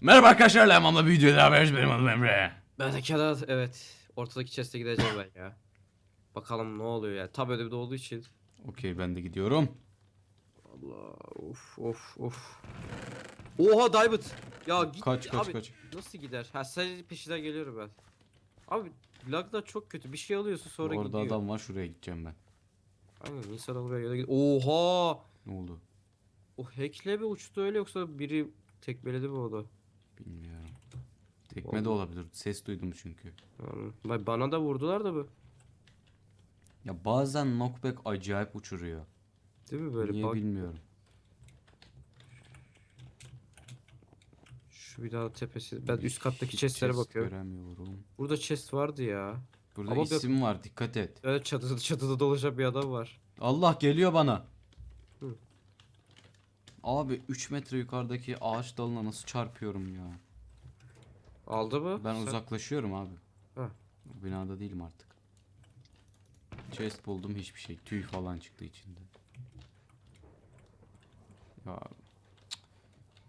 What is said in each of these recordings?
Merhaba arkadaşlar Leman'la bir videoyla beraberiz benim adım Emre. Ben de Kenan evet. Ortadaki chest'e gideceğim ben ya. Bakalım ne oluyor ya. Tab ödevde olduğu için. Okey ben de gidiyorum. Allah of of of. Oha Diamond. Ya git. Kaç kaç abi, kaç. Nasıl gider? Ha sadece peşinden geliyorum ben. Abi lag da çok kötü. Bir şey alıyorsun sonra Orada gidiyor. adam var şuraya gideceğim ben. Aynen insan almaya göre gidiyor. Oha. Ne oldu? O hackle mi uçtu öyle yoksa biri tekmeledi mi o da? Bilmiyorum. Tekme de olabilir. Ses duydum çünkü. Ba- bana da vurdular da bu. Ya bazen knockback acayip uçuruyor. Değil mi böyle? Niye bak, bilmiyorum. şu bir daha tepesi. Ben üst kattaki chestlere Chest bakıyorum. Göremiyorum. Burada chest vardı ya. Burada Ama bir- isim var dikkat et. Evet çatıda çatıda dolaşan bir adam var. Allah geliyor bana. Abi 3 metre yukarıdaki ağaç dalına nasıl çarpıyorum ya. Aldı mı? Ben Sen- uzaklaşıyorum abi. Ha. Bu binada değilim artık. Chest buldum hiçbir şey. Tüy falan çıktı içinde. Ya cık,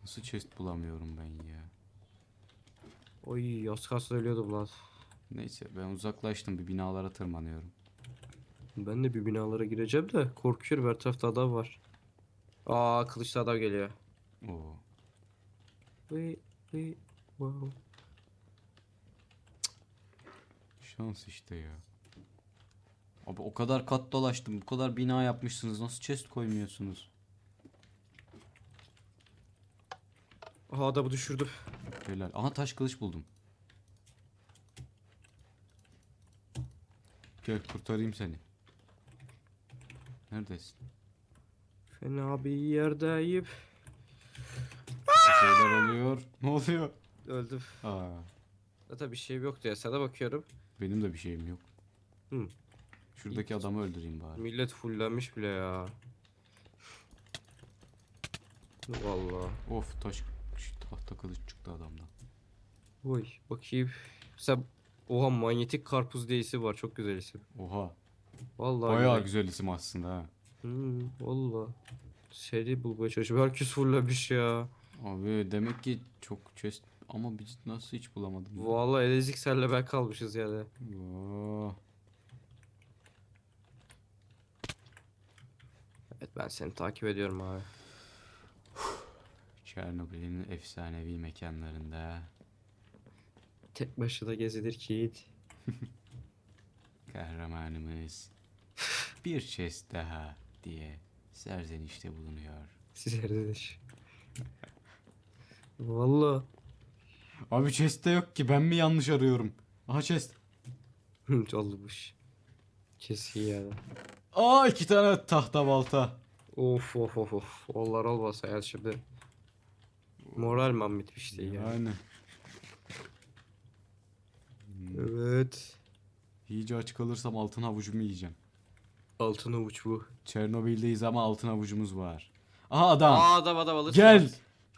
nasıl chest bulamıyorum ben ya. Oy az kalsın ölüyordum lan. Neyse ben uzaklaştım bir binalara tırmanıyorum. Ben de bir binalara gireceğim de korkuyorum her tarafta adam var. Aa kılıçlı adam geliyor. Oo. Vıy, vıy, wow. Şans işte ya. Abi o kadar kat dolaştım. Bu kadar bina yapmışsınız. Nasıl chest koymuyorsunuz? Aha adamı düşürdüm. Helal. Aha taş kılıç buldum. Gel kurtarayım seni. Neredesin? Fena bir yerdeyim. Şeyler oluyor. Ne oluyor? Öldüm. Aa, Zaten bir şeyim yoktu ya sana bakıyorum. benim de bir şeyim yok. Hı. Şuradaki adamı öldüreyim bari. Millet fullenmiş bile ya. Vallahi. Of taş tahta kılıç çıktı adamdan. Oy bakayım. Sen Oha manyetik karpuz diye isim var. Çok güzel isim. Oha. Vallahi Bayağı güzel. güzel isim aslında ha. Hmm, valla. Seri bulmaya çalışıyorum. Herkes fullemiş ya. Abi demek ki çok chest ama biz nasıl hiç bulamadım. ya? Valla elezik senle ben kalmışız yani. Oo. Evet ben seni takip ediyorum abi. Çernobil'in efsanevi mekanlarında Tek başına gezilir ki. kahramanımız bir chest daha diye serzenişte bulunuyor. Sizlerdedir. Valla. Abi chest'te yok ki ben mi yanlış arıyorum? Aha chest. Olmuş. Kesin yani. Aa iki tane tahta balta. Of of of of. Onlar olmasa ya şimdi. Moral man bitmişti ya. Yani. Evet. İyice aç kalırsam altın havucumu yiyeceğim. Altın avuç bu. Çernobil'deyiz ama altın havucumuz var. Aha adam. Aa adam adam alırsın. Gel.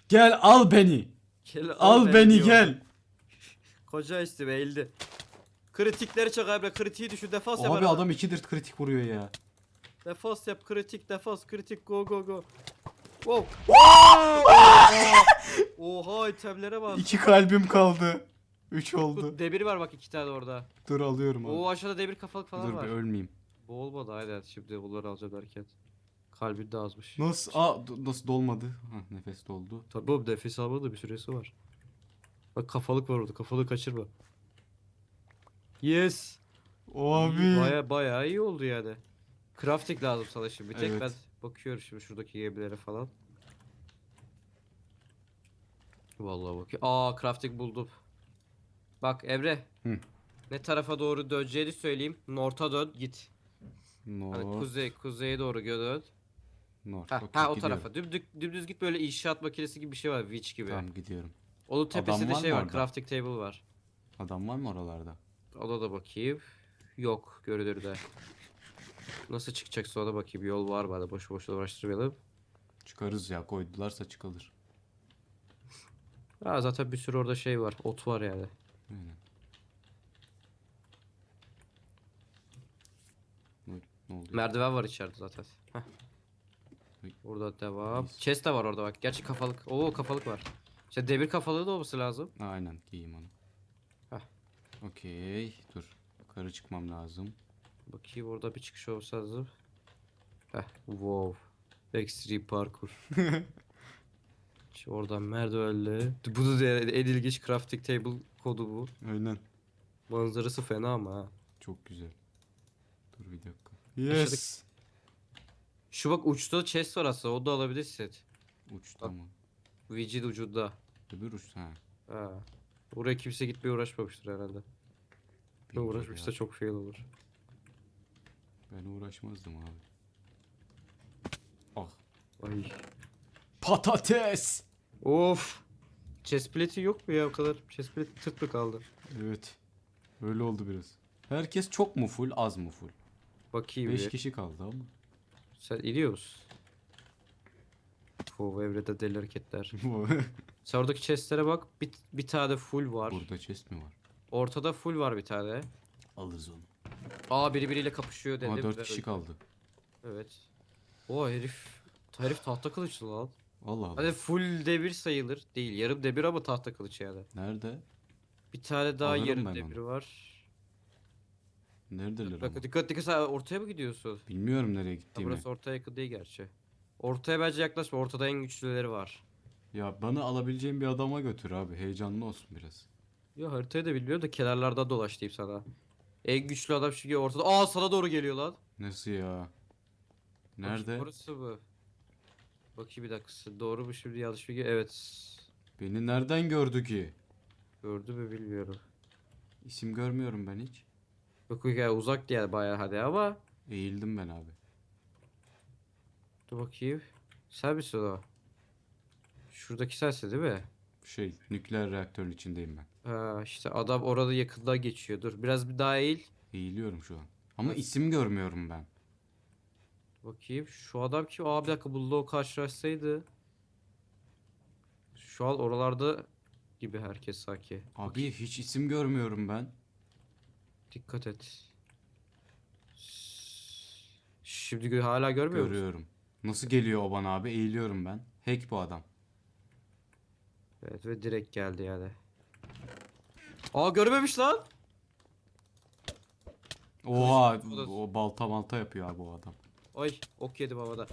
Gel al beni. Gel, Al, beni diyor. gel. Koca istim eğildi. Kritikleri çak abi kritiği düşün defans yap. Abi arada. adam ikidir kritik vuruyor ya. Defans yap kritik defans kritik go go go. Wow. Oha! Oha itemlere bak. İki kalbim kaldı. Üç oldu. Demir var bak iki tane orada. Dur alıyorum abi. Oo aşağıda demir kafalık falan Dur var. bir ölmeyeyim. Bu olmadı aynen şimdi bunları alacağım derken. Kalbin de azmış. Nasıl? Aa do- nasıl dolmadı? Ha, nefes doldu. Tabii oğlum nefes almanın da bir süresi var. Bak kafalık var orada kafalığı kaçırma. Yes. O abi. Baya baya iyi oldu yani. Crafting lazım sana şimdi bir tek Evet. ben bakıyorum şimdi şuradaki gemilere falan. Vallahi bakıyorum. Aa crafting buldum. Bak Emre. Hı. Ne tarafa doğru döneceğini söyleyeyim. North'a dön git. Hani North. kuzey kuzeye doğru dön. North. Ha, Okey, ha o gidiyorum. tarafa. Dümdüz, dümdüz git böyle inşaat makinesi gibi bir şey var. Witch gibi. Tamam gidiyorum. Onun tepesinde var şey mı var. orada? Crafting table var. Adam var mı oralarda? Ona da bakayım. Yok görünürde. Nasıl çıkacaksa ona bakayım. Yol var mı? Hadi boşu boşuna uğraştırmayalım. Çıkarız ya koydularsa çıkılır. Ha, zaten bir sürü orada şey var. Ot var yani. Aynen. Ne, ne oluyor? Merdiven var içeride zaten. Heh. Burada devam. Neyse. Chest de var orada bak. Gerçi kafalık. Oo kafalık var. İşte demir kafaları da olması lazım. Aynen giyeyim onu. Heh. Okey dur. Yukarı çıkmam lazım. Bakayım orada bir çıkış olsa lazım. Heh, wow. Extreme parkur. Şu oradan merdivenle. Bu da en ilginç crafting table kodu bu. Aynen. Manzarası fena ama ha. Çok güzel. Dur bir dakika. Yes. Şu bak uçta chest var aslında o da alabilirsin. Uçta mı? Vigil ucunda. Öbür uç ha. Ha. Oraya kimse gitmeye uğraşmamıştır herhalde. Bilmiyorum uğraşmışsa ya. çok fail olur. Ben uğraşmazdım abi. Ah. Ay. Patates. Of. Chest plate'i yok mu ya o kadar? Chest plate tırt mı kaldı? Evet. Öyle oldu biraz. Herkes çok mu full az mı full? Bakayım 5 bir. kişi kaldı ama. Sen iniyor musun? Bu evrede deli hareketler. Sen oradaki chestlere bak. Bir, bir tane full var. Burada chest mi var? Ortada full var bir tane. Alırız onu. Aa biri biriyle kapışıyor dedim. Ama 4 ve kişi kaldı. Evet. O herif. Herif tahta kılıçlı lan. Allah Allah. Hadi full demir sayılır. Değil yarım demir ama tahta kılıç yani. Nerede? Bir tane daha Alırım yarım ben demir onu. var. Neredeler ama? Bak dikkat dikkat sen ortaya mı gidiyorsun? Bilmiyorum nereye Ha, gittiğimi. burası ortaya yakın değil gerçi. Ortaya bence yaklaşma. Ortada en güçlüleri var. Ya bana alabileceğim bir adama götür abi. Heyecanlı olsun biraz. Ya haritayı da bilmiyorum da kenarlardan dolaş diyeyim sana. En güçlü adam çünkü ortada. Aa sana doğru geliyor lan. Nasıl ya? Bakayım, Nerede? Orası mı? Bakayım bir dakika. Doğru mu şimdi yanlış mı? Evet. Beni nereden gördü ki? Gördü mü bilmiyorum. İsim görmüyorum ben hiç. Yok yok ya uzak diye bayağı hadi ama. Eğildim ben abi. Dur bakayım. Sen misin o? Şuradaki sensin değil mi? Şey nükleer reaktörün içindeyim ben. Ha işte adam orada yakından geçiyor. Dur biraz bir daha eğil. Eğiliyorum şu an. Ama isim görmüyorum ben. Bakayım şu adam kim? Aa bir dakika o karşılaşsaydı. Şu an oralarda gibi herkes sanki. Abi hiç isim görmüyorum ben. Dikkat et. Şimdi gö- hala görmüyor musun? Görüyorum. Nasıl geliyor o bana abi? Eğiliyorum ben. Hack bu adam. Evet ve direkt geldi yani. Aa görmemiş lan. Oha da- o balta malta yapıyor abi o adam. Ay ok yedim havada.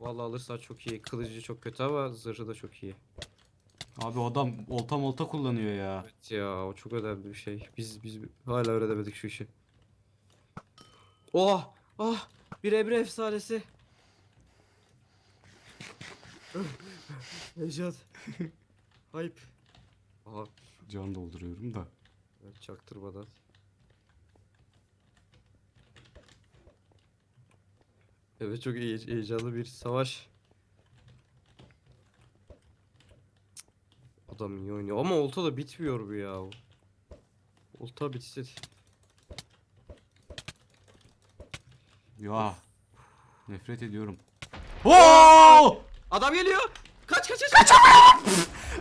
Vallahi alırsan çok iyi. Kılıcı çok kötü ama zırhı da çok iyi. Abi o adam olta molta kullanıyor ya. Evet ya o çok önemli bir şey. Biz biz hala öğrenemedik şu işi. Oh! Ah! Bir Emre efsanesi. Heyecan. Hype. Aha. Can dolduruyorum da. Evet, çaktırmadan. Evet çok iyi, heyecanlı bir savaş. Adam iyi oynuyor ama olta da bitmiyor bu ya. Olta bitsin. Ya. Nefret ediyorum. Oo! Adam geliyor. Kaç kaç kaç.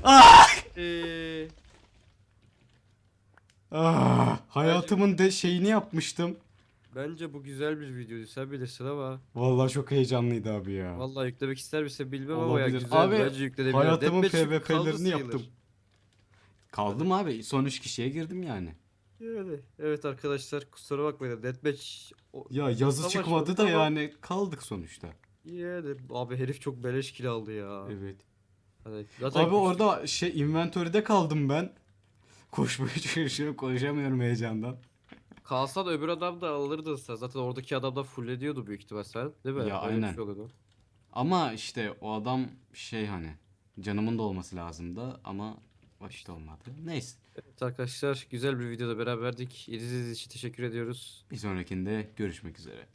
Kaç. Eee, Ah, hayatımın de şeyini yapmıştım. Bence bu güzel bir videoydu. Sen bilirsin ama. Vallahi çok heyecanlıydı abi ya. Vallahi yüklemek ister misin bilmem ama ya Olabilir. güzel. Abi, bence yüklenebilir. Hayatımın Deathmatch kaldı PvP'lerini sayılır. yaptım. Kaldım abi. Son 3 kişiye girdim yani. Yani evet arkadaşlar kusura bakmayın deathmatch o- Ya yazı Savaş çıkmadı da ama- yani kaldık sonuçta. yani abi herif çok beleş kill aldı ya. Evet. Hani zaten Abi orada şey inventörde kaldım ben. Koşmaya çalışıyorum koşamıyorum heyecandan. Kalsa da öbür adam da alırdın sen. Zaten oradaki adam da full ediyordu büyük ihtimal sen. Değil mi? Ya, bir aynen. şey oluyordu. Ama işte o adam şey hani canımın da olması lazımdı ama vakit olmadı. Neyse. Evet arkadaşlar güzel bir videoda beraberdik. İzlediğiniz için teşekkür ediyoruz. Bir sonrakinde görüşmek üzere.